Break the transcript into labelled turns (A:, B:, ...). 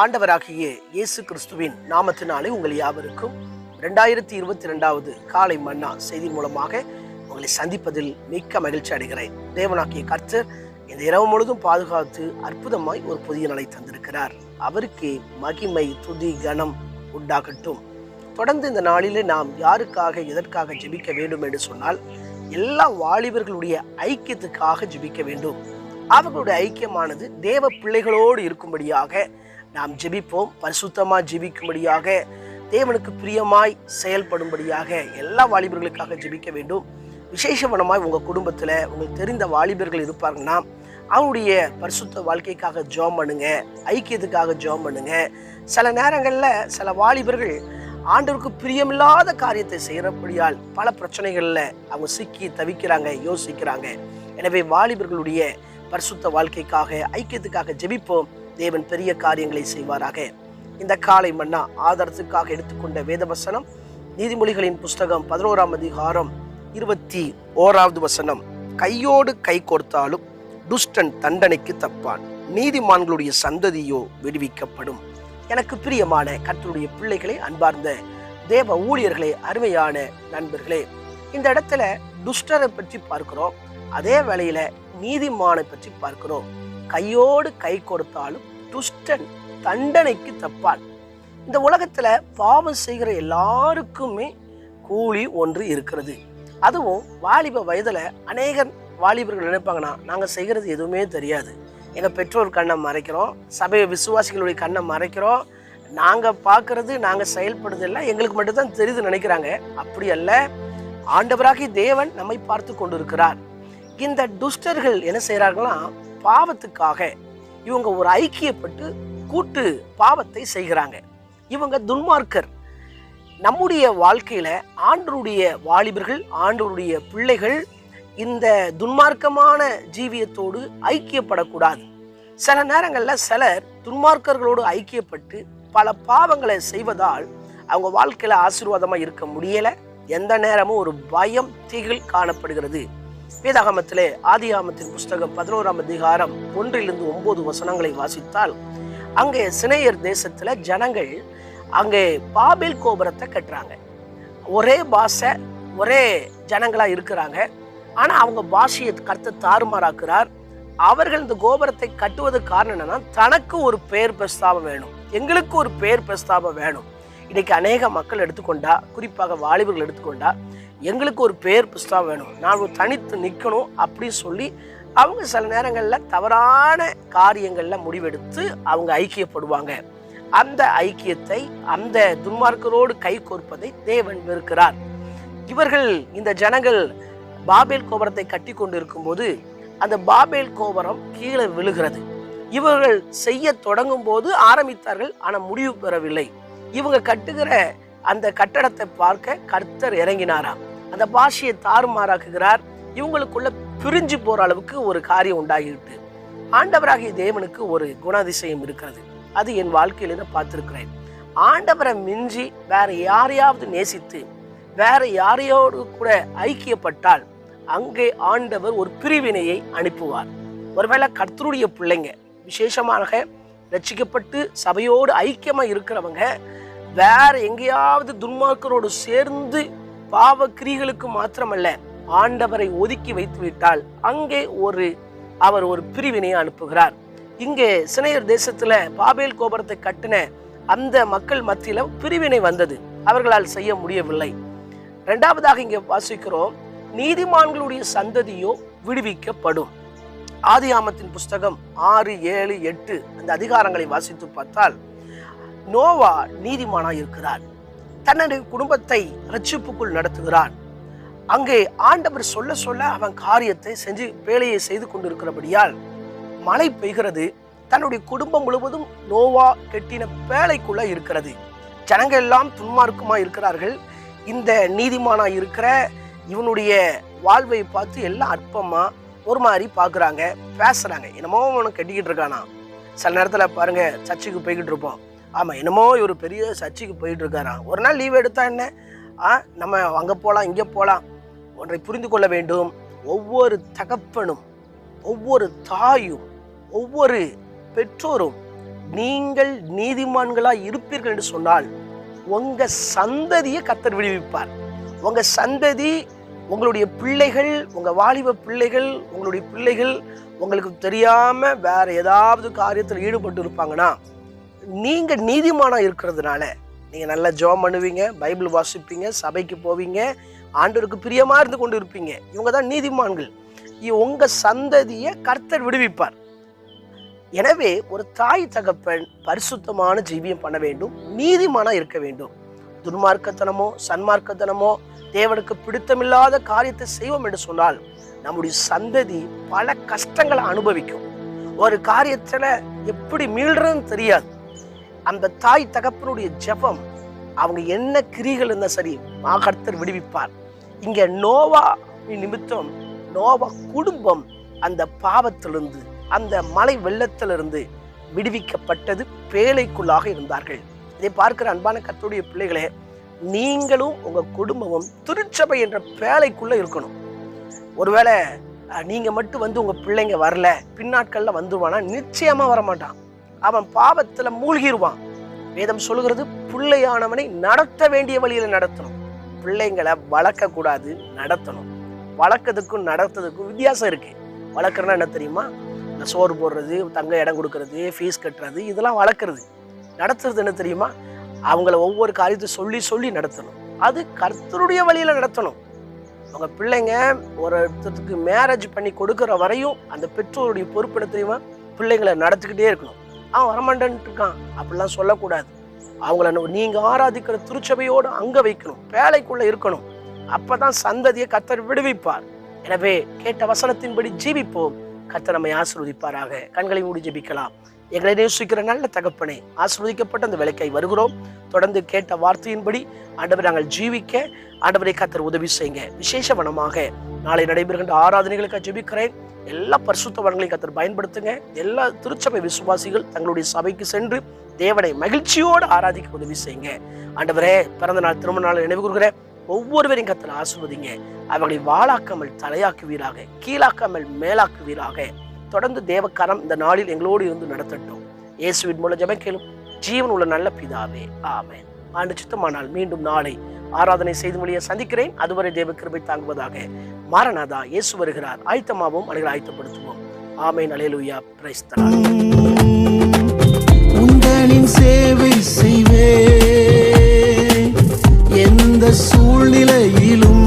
A: ஆண்டவராகிய இயேசு கிறிஸ்துவின் நாமத்தினாலே உங்கள் யாவருக்கும் ரெண்டாயிரத்தி இருபத்தி ரெண்டாவது காலை மன்னா செய்தி மூலமாக உங்களை சந்திப்பதில் மிக்க மகிழ்ச்சி அடைகிறேன். தேவனாகிய கர்த்தர் இந்த இரவு முழுதும் பாதுகாத்து அற்புதமாய் ஒரு புதிய நாளை தந்திருக்கிறார். அவருக்கே மகிமை துதி கனம் உண்டாகட்டும். தொடர்ந்து இந்த நாளிலே நாம் யாருக்காக எதற்காக ஜெபிக்க வேண்டும் என்று சொன்னால் எல்லா வாலிபர்களுடைய ஐக்கியத்துக்காக ஜெபிக்க வேண்டும். அவர்களுடைய ஐக்கியமானது தேவ பிள்ளைகளோடு இருக்கும்படியாக நாம் ஜெபிப்போம். பரிசுத்தமாக ஜெபிக்கும்படியாக தேவனுக்கு பிரியமாய் செயல்படும்படியாக எல்லா வாலிபர்களுக்காக ஜெபிக்க வேண்டும். விசேஷவனமாய் உங்கள் குடும்பத்தில் உங்களுக்கு தெரிந்த வாலிபர்கள் இருப்பாங்கன்னா அவங்களுடைய பரிசுத்த வாழ்க்கைக்காக ஜெபம் பண்ணுங்க ஐக்கியத்துக்காக ஜெபம் பண்ணுங்க. சில நேரங்களில் சில வாலிபர்கள் ஆண்டவருக்கு பிரியமில்லாத காரியத்தை செய்கிறபடியால் பல பிரச்சனைகளில் அவங்க சிக்கி தவிக்கிறாங்க யோசிக்கிறாங்க. எனவே வாலிபர்களுடைய பரிசுத்த வாழ்க்கைக்காக ஐக்கியத்துக்காக ஜெபிப்போம். தேவன் பெரிய காரியங்களை செய்வாராக. இந்த காலை மன்னா ஆதாரத்துக்காக எடுத்துக்கொண்ட வேதவசனம் நீதிமொழிகளின் புஸ்தகம் பதினோராம் அதிகாரம் இருபத்தி ஓராவது வசனம். கையோடு கை கோர்த்தாலும் துஷ்டன் தண்டனைக்கு தப்பான். நீதிமான்களுடைய சந்ததியோ விடுவிக்கப்படும். எனக்கு பிரியமான கர்த்தருடைய பிள்ளைகளை அன்பார்ந்த தேவ ஊழியர்களே அருமையான நண்பர்களே இந்த இடத்துல துஷ்டரை பற்றி பார்க்கிறோம் அதே வேளையில நீதிமானை பற்றி பார்க்கிறோம். கையோடு கை கொடுத்தாலும் துஷ்டன் தண்டனைக்கு தப்பான். இந்த உலகத்தில் பாவம் செய்கிற எல்லாருக்குமே கூலி ஒன்று இருக்கிறது. அதுவும் வாலிப வயதில் அநேக வாலிபர்கள் நினைப்பாங்கன்னா நாங்கள் செய்கிறது எதுவுமே தெரியாது. எங்கள் பெற்றோர் கண்ணை மறைக்கிறோம் சபை விசுவாசிகளுடைய கண்ணை மறைக்கிறோம். நாங்கள் பார்க்குறது நாங்கள் செயல்படுறது எல்லாம் எங்களுக்கு மட்டும்தான் தெரியுது நினைக்கிறாங்க. அப்படி அல்ல ஆண்டவராகி தேவன் நம்மை பார்த்து கொண்டிருக்கிறார். இந்த துஷ்டர்கள் என்ன செய்கிறார்கள்னா பாவத்துக்காக இவங்க ஒரு ஐக்கியப்பட்டு கூட்டு பாவத்தை செய்கிறாங்க. இவங்க துன்மார்க்கர். நம்முடைய வாழ்க்கையில் ஆண்டருடைய வாலிபர்கள் ஆண்டருடைய பிள்ளைகள் இந்த துன்மார்க்கமான ஜீவியத்தோடு ஐக்கியப்படக்கூடாது. சில நேரங்களில் சிலர் துன்மார்க்கர்களோடு ஐக்கியப்பட்டு பல பாவங்களை செய்வதால் அவங்க வாழ்க்கையில் ஆசீர்வாதமாக இருக்க முடியலை. எந்த நேரமும் ஒரு பயம் திகில் காணப்படுகிறது. வேதாகமத்திலே ஆதியாமத்தின் புஸ்தகம் பதினோராம் அதிகாரம் ஒன்றிலிருந்து ஒன்பது வசனங்களை வாசித்தால் அங்கே சினையர் தேசத்துல ஜனங்கள் அங்கே பாபேல் கோபுரத்தை கட்டுறாங்க. ஒரே பாஷை ஒரே ஜனங்களா இருக்கிறாங்க. ஆனா அவங்க பாஷையை கருத்து தாறுமாறாக்குறார். அவர்கள் இந்த கோபுரத்தை கட்டுவதற்கு காரணம் என்னன்னா தனக்கு ஒரு பெயர் பிரஸ்தாபம் வேணும். எங்களுக்கு ஒரு பெயர் பிரஸ்தாபம் வேணும். இன்றைக்கி அநேக மக்கள் எடுத்துக்கொண்டா குறிப்பாக வாலிபர்கள் எடுத்துக்கொண்டா எங்களுக்கு ஒரு பேர் புஸ்தகம் வேணும். நான் தனித்து நிற்கணும் அப்படின்னு சொல்லி அவங்க சில நேரங்களில் தவறான காரியங்களில் முடிவெடுத்து அவங்க ஐக்கியப்படுவாங்க. அந்த ஐக்கியத்தை அந்த துன்மார்க்கரோடு கை கோர்ப்பதை தேவன் வெறுக்கிறார். இவர்கள் இந்த ஜனங்கள் பாபேல் கோபுரத்தை கட்டி கொண்டிருக்கும் போது அந்த பாபேல் கோபுரம் கீழே விழுகிறது. இவர்கள் செய்ய தொடங்கும் போது ஆரம்பித்தார்கள் ஆனால் முடிவு பெறவில்லை. இவங்க கட்டுகிற அந்த கட்டடத்தை பார்க்க கர்த்தர் இறங்கினாராம். அந்த பாஷையை தாறுமாறாக்குகிறார். இவங்களுக்குள்ள பிரிஞ்சு போற அளவுக்கு ஒரு காரியம் உண்டாகிட்டு ஆண்டவராகிய தேவனுக்கு ஒரு குணாதிசயம் இருக்கிறது. அது என் வாழ்க்கையில நான் பார்த்துருக்கிறேன். ஆண்டவரை மிஞ்சி வேற யாரையாவது நேசித்து வேற யாரையோடு கூட ஐக்கியப்பட்டால் அங்கே ஆண்டவர் ஒரு பிரிவினையை அனுப்புவார். ஒருவேளை கர்த்தருடைய பிள்ளைங்க விசேஷமாக ரட்சிக்கப்பட்டு சபையோடு ஐக்கியமாக இருக்கிறவங்க வேற எங்கேயாவது துன்மார்க்கரோடு சேர்ந்து பாவ கிரிகளுக்கு மாத்திரமல்ல ஆண்டவரை ஒதுக்கி வைத்து விட்டால் அங்கே ஒரு அவர் ஒரு பிரிவினை அனுப்புகிறார். இங்கே சினையர் தேசத்துல பாபேல் கோபுரத்தை கட்டின அந்த மக்கள் மத்தியில பிரிவினை வந்தது. அவர்களால் செய்ய முடியவில்லை. இரண்டாவதாக இங்கே வாசிக்கிறோம் நீதிமான்களுடைய சந்ததியோ விடுவிக்கப்படும். ஆதி ஆமத்தின் புஸ்தகம் ஆறு ஏழு எட்டு அந்த அதிகாரங்களை வாசித்து பார்த்தால் நோவா நீதிமானா இருக்கிறார். தன்னுடைய குடும்பத்தை ரட்சிப்புக்குள் நடத்துகிறான் அங்கே ஆண்டவர் சொல்ல சொல்ல அவன் காரியத்தை செஞ்சு வேலையை செய்து கொண்டிருக்கிறபடியால் மழை பெய்கிறது. தன்னுடைய குடும்பம் முழுவதும் நோவா கெட்டின பேழைக்குள்ள இருக்கிறது. ஜனங்கள் எல்லாம் துன்மார்க்குமா இருக்கிறார்கள். இந்த நீதிமானா இருக்கிற இவனுடைய வாழ்வை பார்த்து எல்லாம் அற்பமா ஒரு மாதிரி பார்க்குறாங்க பேசுறாங்க. என்னமோ அவனு கட்டிக்கிட்டு இருக்கானா சில நேரத்தில் பாருங்க சர்ச்சுக்கு போய்கிட்டு இருப்போம். ஆமாம் என்னமோ இவர் பெரிய சர்ச்சுக்கு போயிட்டுருக்காராம் ஒரு நாள் லீவ் எடுத்தா என்ன? ஆ நம்ம அங்கே போகலாம் இங்கே போகலாம் ஒன்றை புரிந்து கொள்ள வேண்டும். ஒவ்வொரு தகப்பனும் ஒவ்வொரு தாயும் ஒவ்வொரு பெற்றோரும் நீங்கள் நீதிமான்களாக இருப்பீர்கள் என்று சொன்னால் உங்கள் சந்ததியை கத்தர் விடுவிப்பார். உங்கள் சந்ததி உங்களுடைய பிள்ளைகள் உங்கள் வாலிப பிள்ளைகள் உங்களுடைய பிள்ளைகள் உங்களுக்கு தெரியாமல் வேறு ஏதாவது காரியத்தில் ஈடுபட்டு இருப்பாங்கன்னா நீங்கள் நீதிமானம் இருக்கிறதுனால நீங்கள் நல்லா ஜெபம் பண்ணுவீங்க பைபிள் வாசிப்பீங்க சபைக்கு போவீங்க ஆண்டவருக்கு பிரியமாக இருந்து கொண்டு இருப்பீங்க. இவங்க தான் நீதிமான்கள். உங்கள் சந்ததியை கர்த்தர் விடுவிப்பார். எனவே ஒரு தாய் தகப்பன் பரிசுத்தமான ஜீவியம் பண்ண வேண்டும் நீதிமானம் இருக்க வேண்டும். துன்மார்க்கத்தனமோ சன்மார்க்கத்தனமோ தேவனுக்கு பிடித்தமில்லாத காரியத்தை செய்வோம் என்று சொன்னால் நம்முடைய சந்ததி பல கஷ்டங்களை அனுபவிக்கும். ஒரு காரியத்தில் எப்படி மீள்றதுன்னு தெரியாது. அந்த தாய் தகப்பனுடைய ஜெபம் அவங்க என்ன கிரிகள் இருந்தால் சரி மாகர்த்தர் விடுவிப்பார். இங்கே நோவா நிமித்தம் நோவா குடும்பம் அந்த பாவத்திலிருந்து அந்த மலை வெள்ளத்திலிருந்து விடுவிக்கப்பட்டது பேழைக்குள்ளாக இருந்தார்கள். இதை பார்க்கிற அன்பான கத்துடைய பிள்ளைகளே நீங்களும் உங்கள் குடும்பமும் திருச்சபை என்ற பேழைக்குள்ளே இருக்கணும். ஒருவேளை நீங்கள் மட்டும் வந்து உங்கள் பிள்ளைங்க வரல பின்னாட்களில் வந்துருவானா நிச்சயமாக வரமாட்டான். அவன் பாவத்தில் மூழ்கிடுவான் வேதம் சொல்லுகிறது பிள்ளையானவனை நடத்த வேண்டிய வழியில் நடத்தணும். பிள்ளைங்களை வளர்க்கக்கூடாது நடத்தணும். வளர்க்கறதுக்கும் நடத்துறதுக்கும் வித்தியாசம் இருக்குது வளர்க்குறனா என்ன தெரியுமா? இந்த சோறு போடுறது தங்க இடம் கொடுக்கறது ஃபீஸ் கட்டுறது இதெல்லாம் வளர்க்குறது. நடத்துறது என்ன தெரியுமா? அவங்கள ஒவ்வொரு காரியத்தை சொல்லி சொல்லி நடத்தணும். அது கர்த்தருடைய வழியில் நடத்தணும். அவங்க பிள்ளைங்க ஒருத்தருக்கு மேரேஜ் பண்ணி கொடுக்குற வரையும் அந்த பெற்றோருடைய பொறுப்பு என்ன தெரியுமா? பிள்ளைங்களை நடத்திக்கிட்டே இருக்கணும். அவன் வரமாட்டேன்ட்டு இருக்கான் அப்படிலாம் சொல்லக்கூடாது. அவங்கள நீங்கள் நீங்க ஆராதிக்கிற திருச்சபையோடு அங்கே வைக்கணும். வேலைக்குள்ள இருக்கணும். அப்பதான் சந்ததியை கத்தர் விடுவிப்பார். எனவே கேட்ட வசனத்தின்படி ஜீவிப்போம். கத்தர் நம்மை ஆசிர்வதிப்பாராக. கண்களை மூடி ஜெபிக்கலாம். எங்களை நேசிக்கிற நல்ல தகப்பனே ஆசிர்வதிக்கப்பட்ட அந்த விளக்கை வருகிறோம். தொடர்ந்து கேட்ட வார்த்தையின்படி ஆண்டவரை நாங்கள் ஜீவிக்க ஆண்டவரை கத்தர் உதவி செய்யுங்க. விசேஷவனமாக நாளை நடைபெறுகின்ற ஆராதனைகளுக்கு ஜெபிக்கிறேன். எல்லா பரிசுத்தவன்களையும் கத்தர் பயன்படுத்துங்க. எல்லா திருச்சபை விசுவாசிகள் தங்களுடைய சபைக்கு சென்று தேவனை மகிழ்ச்சியோடு ஆராதிக்க உதவி செய்யுங்க. ஆண்டவரே பிறந்த நாள் திருமண நாள் நினைவு கூறுகிறேன். ஒவ்வொருவரையும் கத்தில் ஆசுவதிங்க அவர்களை வாழாக்காமல் தலையாக்குவீராக கீழாக்காமல் மேலாக்குவீராக. தொடர்ந்து தேவக்காரம் இந்த நாளில் எங்களோடு இருந்து நடத்தட்டும். இயேசுவின் மூலம் ஜபக்கேளும் ஜீவன் உள்ள நல்ல பிதாவே. ஆமேன். ஆண்டு சுத்தமானால் மீண்டும் நாளை ஆராதனை செய்து மொழியை சந்திக்கிறேன். அதுவரை தேவ கிருபை தாங்குவதாக மாரநாதா இயேசு வருகிறார். ஆயத்தமாகவும் அவர்களை ஆயத்தப்படுத்துவோம். ஆமை அலையலுயா பிரைஸ்தலா சேவை செய்வேன். சூழ்நிலையிலும்